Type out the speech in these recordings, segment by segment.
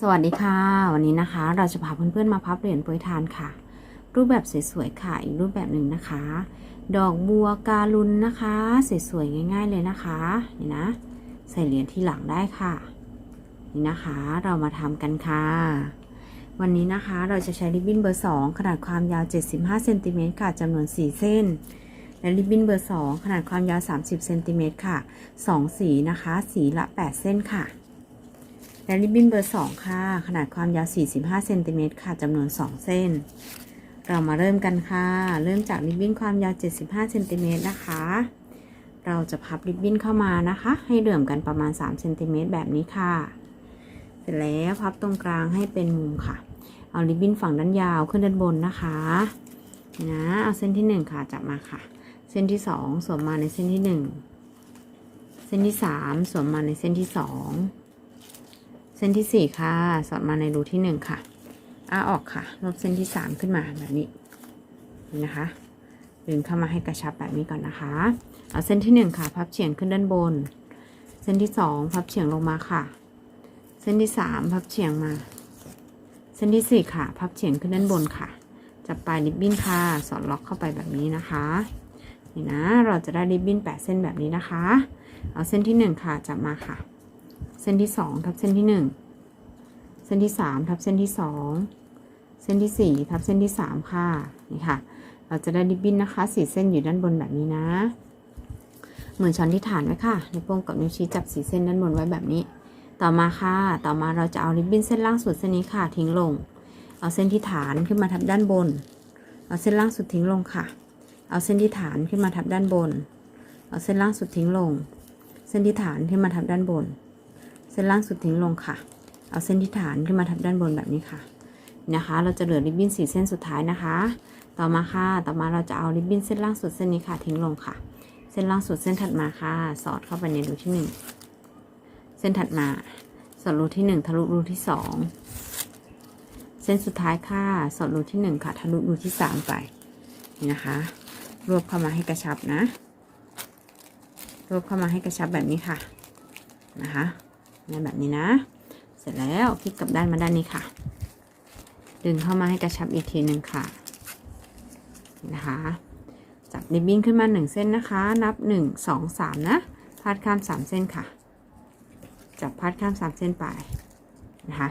สวัสดีค่ะ วันนี้นะคะ เราจะพาเพื่อนๆมาพับเหรียญโปรยทานค่ะ รูปแบบสวยๆค่ะ อีกรูปแบบหนึ่งนะคะ ดอกบัวการุณนะคะสวยๆง่าย ๆเลยนะคะนี่นะ ใส่เหรียญที่หลังได้ค่ะ นี่นะคะเรามาทำกันค่ะ วันนี้นะคะเราจะใช้ริบบิ้นเบอร์ 2 ขนาดความยาว 75เซนติเมตรค่ะจำนวน 4 เส้น และริบบิ้นเบอร์ 2 ขนาดความยาว 30เซนติเมตรค่ะ 2 สีนะคะ สีละ 8 เส้นค่ะ และริบบิ้นเบอร์ 2 ค่ะ ขนาดความยาว 45เซนติเมตรค่ะจำนวน 2 เส้น เรามาเริ่มกันค่ะ เริ่มจากริบบิ้นความยาว 75เซนติเมตรนะคะ เราจะพับริบบิ้นเข้ามานะคะ ให้เหลื่อมกันประมาณ3เซนติเมตรแบบนี้ค่ะ เสร็จแล้วพับตรงกลางให้เป็นมุมค่ะ เอาริบบิ้นฝั่งด้านยาวขึ้นด้านบนนะคะนะเอาเส้นที่ 1 ค่ะจับมาค่ะ เส้นที่ 2สวมมาในเส้นที่ 1 เส้นที่ 3สวมมาในเส้นที่ 2 เส้นที่4ค่ะ สอดมาในรูที่1ค่ะอ้าออกค่ะ ลบเส้นที่3ขึ้นมาแบบนี้นะคะดึงเข้ามาให้กระชับแบบนี้ก่อนนะคะ เอาเส้นที่1ค่ะ พับเฉียงขึ้นด้านบน เส้นที่2พับเฉียงลงมาค่ะ เส้นที่3พับเฉียงมา เส้นที่4ค่ะ พับเฉียงขึ้นด้านบนค่ะ จับปลายริบบิ้นค่ะ สอดล็อกเข้าไปแบบนี้นะคะนี่นะ เราจะได้ริบบิ้น8เส้นแบบนี้นะคะ เอาเส้นที่1ค่ะ จับมาค่ะ ส้นที่2ทับเส้นที่1เส้นที่3ทับเส้นที่2เส้นที่4ทับเส้นที่3ค่ะนี่ค่ะ เราจะได้ริบบิ้นนะคะ4เส้นอยู่ด้านบนแบบนี้นะ เหมือนช้อนที่ฐานไว้ค่ะนิ้วโป้งกับนิ้วชี้จับสีเส้นด้านบนไว้แบบนี้ ต่อมาค่ะ ต่อมาเราจะเอาริบบิ้นเส้นล่างสุดเส้นนี้ค่ะทิ้งลง เอาเส้นที่ฐานขึ้นมาทับด้านบน เอาเส้นล่างสุดทิ้งลงค่ะ เอาเส้นที่ฐานขึ้นมาทับด้านบน เอาเส้นล่างสุดทิ้งลง เส้นที่ฐานขึ้นมาทับด้านบน ส้นล่างสุดทิ้งลงค่ะ เอาเส้นที่ฐานขึ้นมาทับด้านบนแบบนี้ค่ะ นะคะ เราจะเหลือริบบิ้นสี่เส้นสุดท้ายนะคะ ต่อมาค่ะ ต่อมาเราจะเอาริบบิ้นเส้นล่างสุดเส้นนี้ค่ะ ทิ้งลงค่ะ เส้นล่างสุดเส้นถัดมาค่ะ สอดเข้าไปในรูที่หนึ่งเส้นถัดมา สอดรูที่หนึ่งทะลุรูที่สองเส้นสุดท้ายค่ะ สอดรูที่หนึ่งค่ะ ทะลุรูที่สามไป นี่นะคะ รวบเข้ามาให้กระชับนะ รวบเข้ามาให้กระชับแบบนี้ค่ะ นะคะ ในแบบนี้นะ เสร็จแล้วพลิกกลับด้านมาด้านนี้ค่ะ ดึงเข้ามาให้กระชับอีกทีหนึ่งค่ะ นะคะ จับริบบิ้นขึ้นมาหนึ่งเส้นนะคะ นับหนึ่งสองสามนะพาดข้ามสามเส้นค่ะ จับพาดข้ามสามเส้นไปนะคะ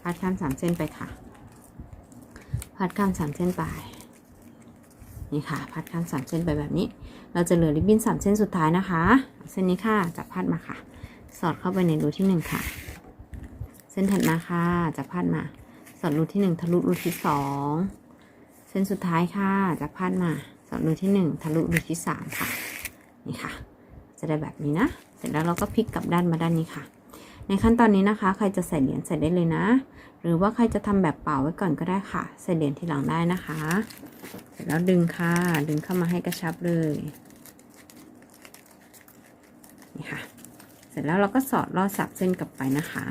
พาดข้ามสามเส้นไปค่ะพาดข้ามสามเส้นไปนี่ค่ะพาดข้ามสามเส้นไปแบบนี้ เราจะเหลือริบบิ้นสามเส้นสุดท้ายนะคะ เส้นนี้ค่ะ จับพาดมาค่ะ สอดเข้าไปในรูที่หนึ่งค่ะ เส้นถัดมาค่ะจับพาดมา สอดรูที่หนึ่งทะลุรูที่สองเส้นสุดท้ายค่ะจับพาดมา สอดรูที่หนึ่งทะลุรูที่สามค่ะ นี่ค่ะ จะได้แบบนี้นะ เสร็จแล้วเราก็พลิกกลับด้านมาด้านนี้ค่ะ ในขั้นตอนนี้นะคะ ใครจะใส่เหรียญใส่ได้เลยนะ หรือว่าใครจะทำแบบเปล่าไว้ก่อนก็ได้ค่ะ ใส่เหรียญทีหลังได้นะคะ เสร็จแล้วดึงค่ะ ดึงเข้ามาให้กระชับเลย นี่ค่ะ เสร็จแล้วเราก็สอดลอดสับเส้นกลับไปนะคะ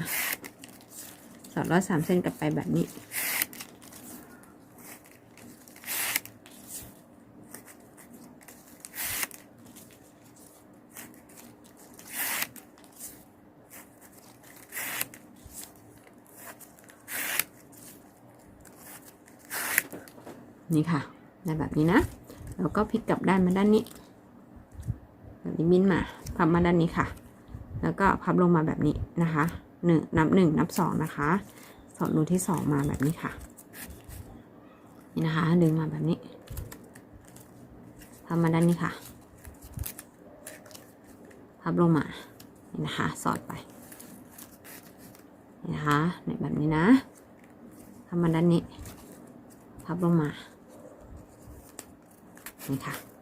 สอดลอดสามเส้นกลับไปแบบนี้ นี่ค่ะได้แบบนี้นะแล้วก็พลิกกลับด้านมาด้านนี้แบบนี้บินมาพับมาด้านนี้ค่ะ แล้วก็พับลงมาแบบนี้นะคะหนึ่งนับหนึ่งนับสองนะคะสอดรูที่สองมาแบบนี้ค่ะ นี่นะคะ ดึงมาแบบนี้พับมาด้านนี้ค่ะ พับลงมา นี่นะคะ สอดไป นี่นะคะเนี่ยแบบนี้นะพับมาด้านนี้ พับลงมา นี่ค่ะ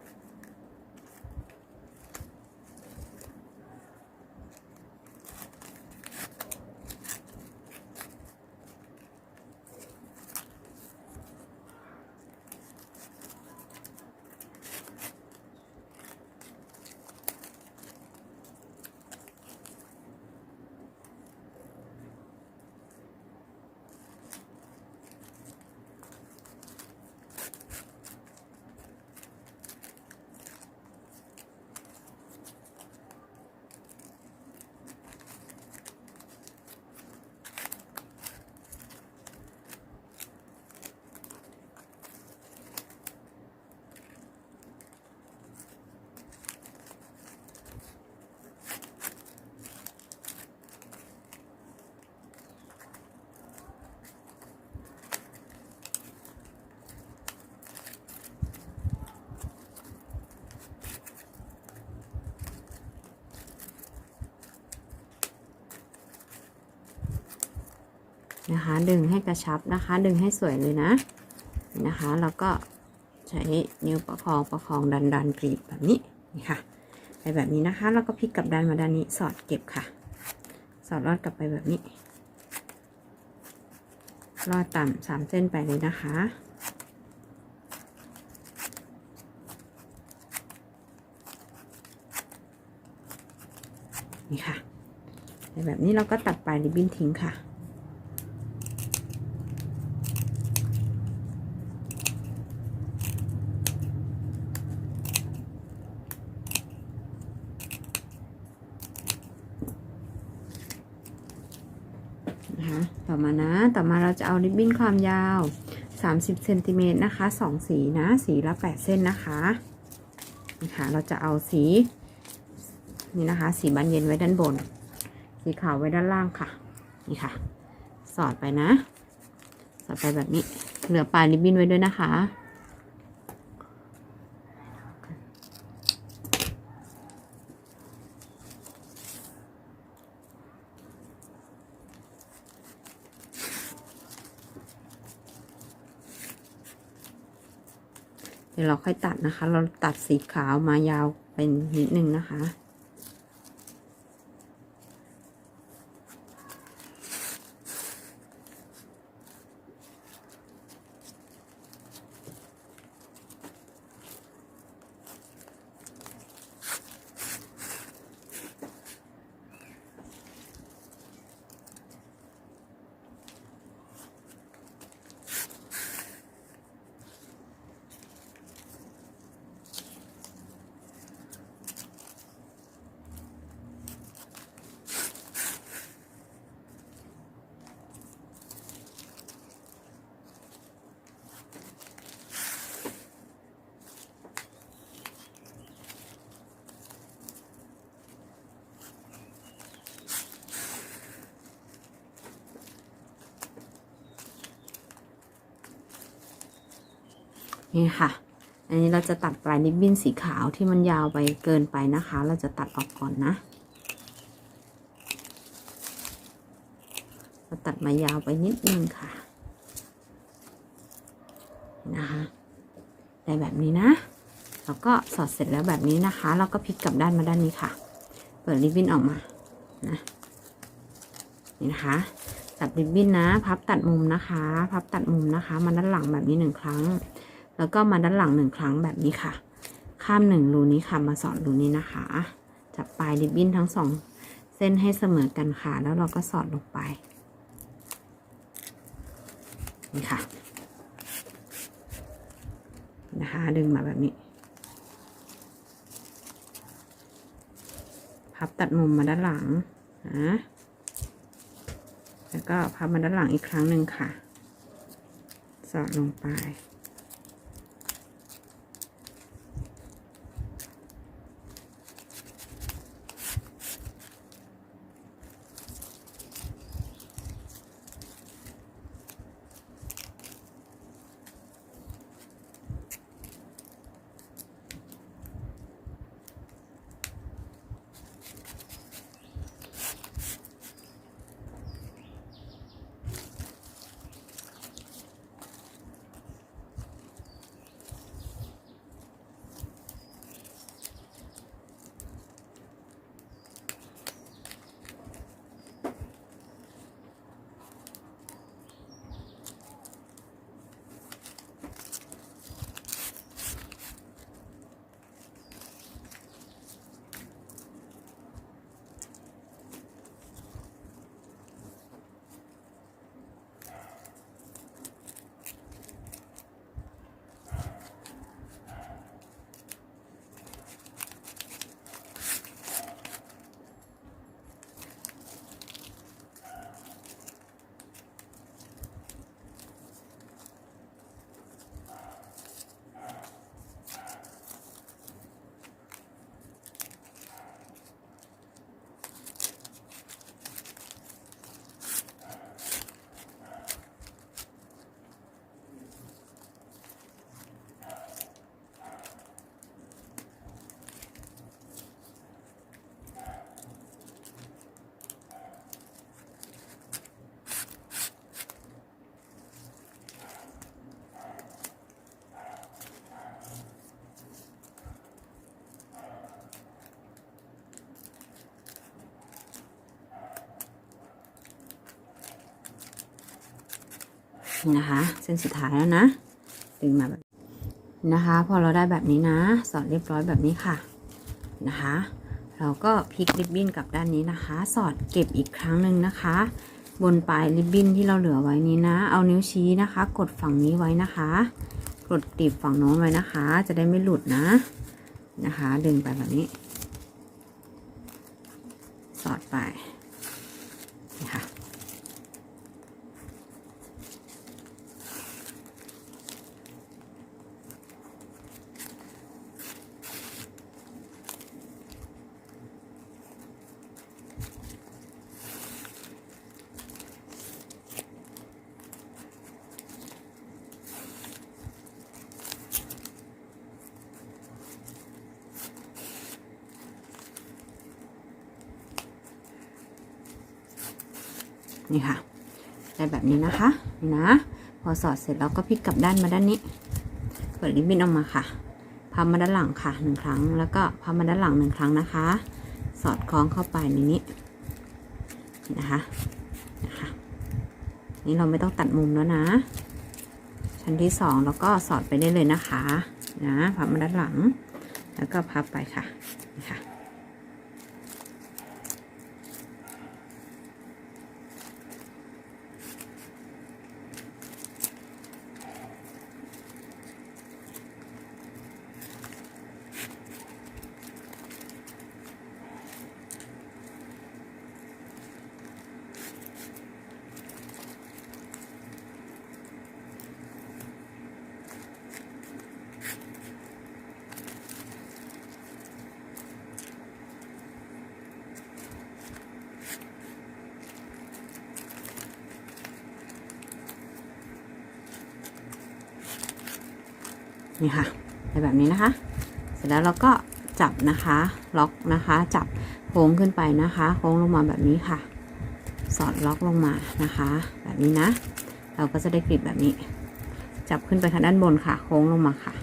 นะคะ ดึงให้กระชับนะคะ ดึงให้สวยเลยนะนะคะ แล้วก็ใช้นิ้วประคองประคองดันดันกรีดแบบนี้นี่ค่ะ ไปแบบนี้นะคะ แล้วก็พลิกกลับด้านมาด้านนี้สอดเก็บค่ะ สอดลอดกลับไปแบบนี้ลอดต่ำสามเส้นไปเลยนะคะนี่ค่ะในแบบนี้เราก็ตัดปลายริบบิ้นทิ้งค่ะต่อมานะ ต่อมาเราจะเอาริบบิ้นความยาว 30เซนติเมตรนะคะ2สีนะ สีละ 8 เส้นนะคะนะคะเราจะเอาสีนี่นะคะ สีบานเย็นไว้ด้านบน สีขาวไว้ด้านล่างค่ะ นี่ค่ะ สอดไปนะ สอดไปแบบนี้ เหลือปลายริบบิ้นไว้ด้วยนะคะ ดี๋ยวเราค่อยตัดนะคะ เราตัดสีขาวมายาวเป็นนิดนึงนะคะ นี่ค่ะ อันนี้เราจะตัดปลายริบบิ้นสีขาวที่มันยาวไปเกินไปนะคะ เราจะตัดออกก่อนนะเราตัดมายาวไปนิดนึงค่ะนะคะได้แบบนี้นะแล้วก็สอดเสร็จแล้วแบบนี้นะคะเราก็พลิกกลับด้านมาด้านนี้ค่ะ เปิดริบบิ้นออกมานะนี่นะคะตัดริบบิ้นนะ พับตัดมุมนะคะ พับตัดมุมนะคะ มาด้านหลังแบบนี้หนึ่งครั้ง แล้วก็มาด้านหลังหนึ่งครั้งแบบนี้ค่ะ ข้ามหนึ่งรูนี้ค่ะ มาสอดรูนี้นะคะ จับปลายริบบิ้นทั้งสองเส้นให้เสมอกันค่ะ แล้วเราก็สอดลงไป นี่ค่ะ นะคะ ดึงมาแบบนี้ พับตัดมุมมาด้านหลังนะแล้วก็พับมาด้านหลังอีกครั้งหนึ่งค่ะ สอดลงไป นะคะ เส้นสุดท้ายแล้วนะ ดึงมาแบบนะคะ พอเราได้แบบนี้นะ สอดเรียบร้อยแบบนี้ค่ะนะคะ เราก็พลิกริบบิ้นกลับด้านนี้นะคะ สอดเก็บอีกครั้งหนึ่งนะคะ บนปลายริบบิ้นที่เราเหลือไว้นี้นะ เอานิ้วชี้นะคะ กดฝั่งนี้ไว้นะคะกดตีบฝั่งโน้นไว้นะคะ จะได้ไม่หลุดนะนะคะ ดึงไปแบบนี้ สอดไป นี่ค่ะ ได้แบบนี้นะคะนี่นะ พอสอดเสร็จเราก็พลิกกลับด้านมาด้านนี้ เปิดริบบิ้นออกมาค่ะ พับมาด้านหลังค่ะหนึ่งครั้ง แล้วก็พับมาด้านหลังหนึ่งครั้งนะคะ สอดคล้องเข้าไปในนี้นะคะนะคะนี่เราไม่ต้องตัดมุมแล้วนะ ชั้นที่สองแล้วก็สอดไปได้เลยนะคะ นะ พับมาด้านหลัง แล้วก็พับไปค่ะ นี่ค่ะในแบบนี้นะคะ เสร็จแล้วเราก็จับนะคะ ล็อกนะคะ จับโค้งขึ้นไปนะคะ โค้งลงมาแบบนี้ค่ะ สอดล็อกลงมานะคะ แบบนี้นะ เราก็จะได้กริบแบบนี้ จับขึ้นไปทางด้านบนค่ะ โค้งลงมาค่ะ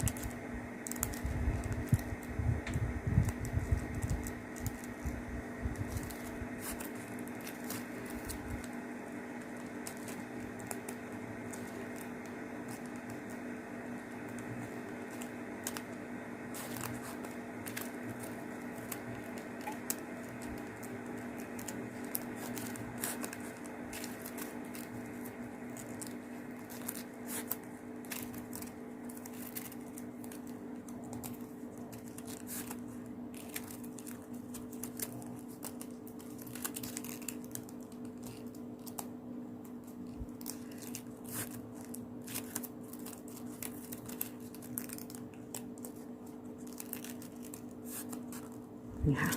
นี่ค่ะ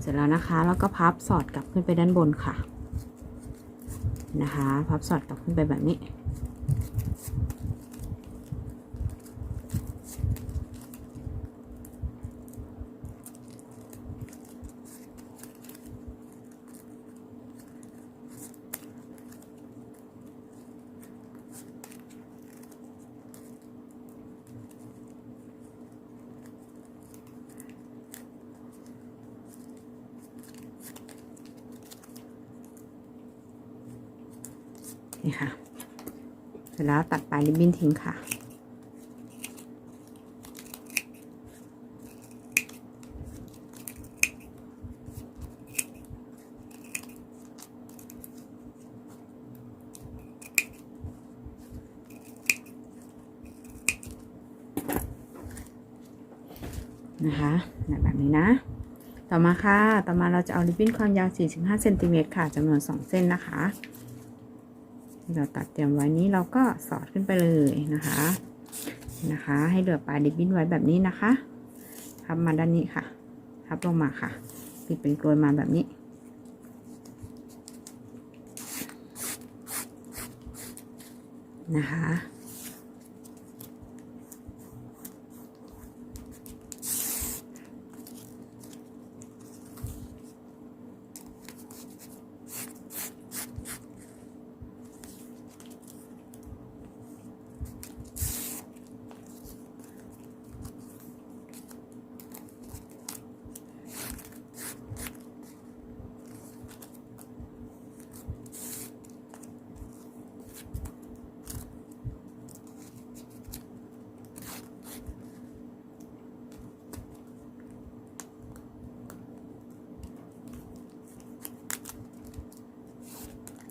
เสร็จแล้วนะคะ แล้วก็พับสอดกลับขึ้นไปด้านบนค่ะ นะคะ พับสอดกลับขึ้นไปแบบนี้ นี่ค่ะ เสร็จแล้วตัดปลายริบบิ้นทิ้งค่ะ นะคะแบบนี้นะต่อมาค่ะ ต่อมาเราจะเอาริบบิ้นความยาว 45 เซนติเมตรค่ะ จำนวน 2 เส้นนะคะ ที่เราตัดเตรียมไว้นี้เราก็สอดขึ้นไปเลยนะคะนะคะ ให้เหลือปลายดิบบิ้นไว้แบบนี้นะคะพับมาด้านนี้ค่ะพับลงมาค่ะ ปิดเป็นกลวยมาแบบนี้นะคะ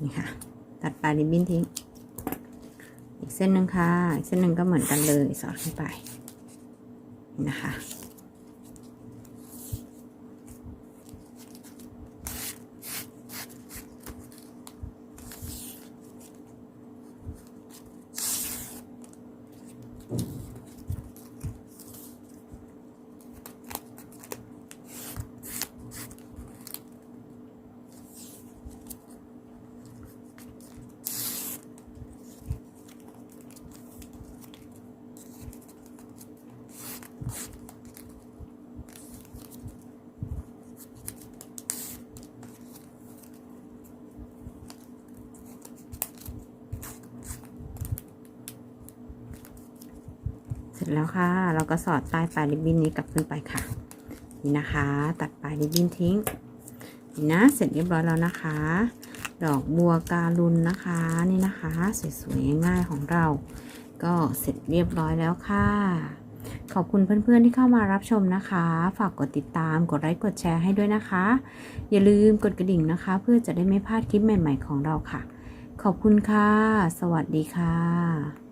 นี่ค่ะ ตัดปลายริบบิ้นทิ้ง อีกเส้นหนึ่งค่ะ อีกเส้นหนึ่งก็เหมือนกันเลยสอดขึ้นไปนะคะ จแล้วค่ะ เราก็สอดใต้ปลายริบบิ้นนี้กลับขึ้นไปค่ะ นี่นะคะ ตัดปลายริบบิ้นทิ้งนี่นะ เสร็จเรียบร้อยแล้วนะคะ ดอกบัวการุณนะคะ นี่นะคะ สวยๆง่ายๆของเรา ก็เสร็จเรียบร้อยแล้วค่ะ ขอบคุณเพื่อนๆที่เข้ามารับชมนะคะ ฝากกดติดตาม กดไลค์ กดแชร์ให้ด้วยนะคะ อย่าลืมกดกระดิ่งนะคะ เพื่อจะได้ไม่พลาดคลิปใหม่ ๆ ของเราค่ะ ขอบคุณค่ะ สวัสดีค่ะ